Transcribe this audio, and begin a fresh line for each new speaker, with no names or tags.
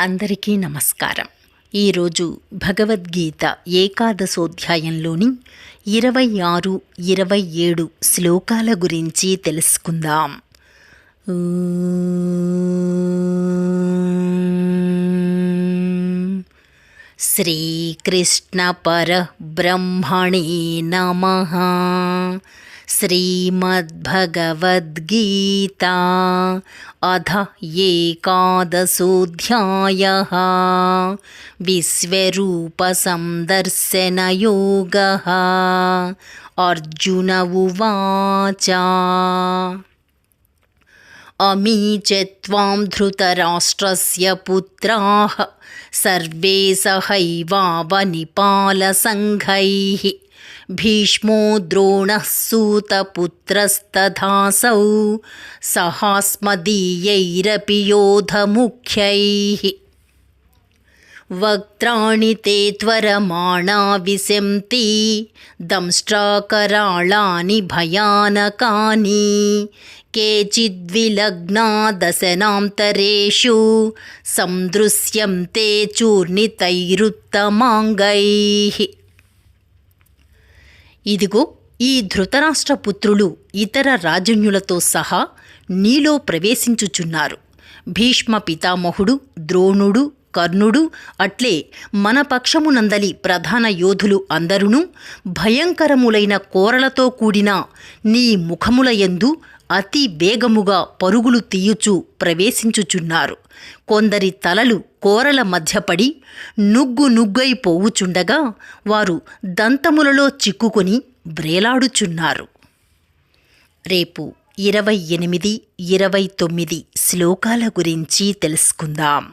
అందరికీ నమస్కారం. ఈరోజు భగవద్గీత ఏకాదశోధ్యాయంలోని ఇరవై ఆరు ఇరవై ఏడు శ్లోకాల గురించి తెలుసుకుందాం. శ్రీకృష్ణ పరబ్రహ్మణే నమ. श्रीमद्भगवद्गीता अध एकादशोऽध्यायः। विश्वरूपसन्दर्शनयोगः अर्जुन उवाच अमी च त्वां धृतराष्ट्रस्य पुत्राः। सर्वे सहैवावनिपालसङ्घैः भीष्मो द्रोणः सूतपुत्रस्तथासौ। सहास्मदीयैरपि योधमुख्यैः वक्त्राणि ते त्वरमाणा विशन्ति दंष्ट्राकराळानि भयानकानि केचिद्विलग्ना दशनान्तरेषु सन्दृश्यन्ते चूर्णितैरुत्तमाङ्गैः ఇదిగో ఈ ధృతరాష్ట్ర పుత్రులు ఇతర రాజన్యులతో సహా నీలో ప్రవేశించుచున్నారు భీష్మ పితామహుడు ద్రోణుడు కర్ణుడు అట్లే మన పక్షమునందలి ప్రధాన యోధులు అందరును భయంకరములైన కోరలతో కూడిన నీ ముఖములయందు అతి వేగముగా పరుగులు తీయుచు ప్రవేశించుచున్నారు. కొందరి తలలు కోరల మధ్యపడి నుగ్గు నుగ్గై పోవుచుండగా వారు దంతములలో చిక్కుకొని బ్రేలాడుచున్నారు. రేపు ఇరవై ఎనిమిది ఇరవై తొమ్మిది శ్లోకాల గురించి తెలుసుకుందాం.